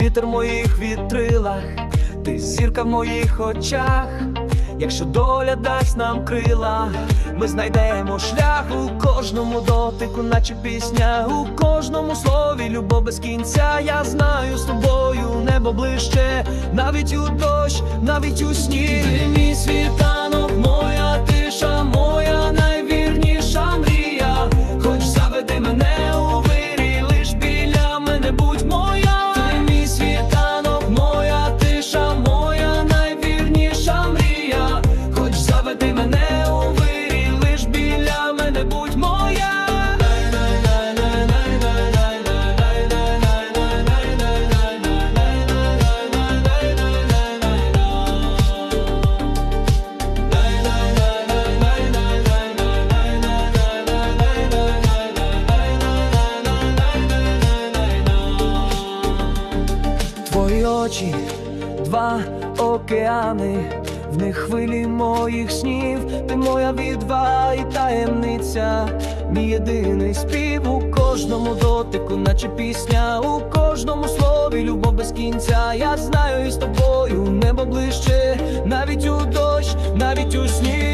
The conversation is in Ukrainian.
Вітер в моїх вітрилах, ти зірка в моїх очах. Якщо доля дасть нам крила, ми знайдемо шлях у кожному дотику, наче пісня, у кожному слові любов без кінця. Я знаю з тобою небо ближче, навіть у дощ, навіть у сніг. Ти мій світанок, очі, два океани, в них хвилі моїх снів, ти моя відвага і таємниця, мій єдиний спів у кожному дотику, наче пісня, у кожному слові, любов без кінця. Я знаю із тобою небо ближче, навіть у дощ, навіть у сніг.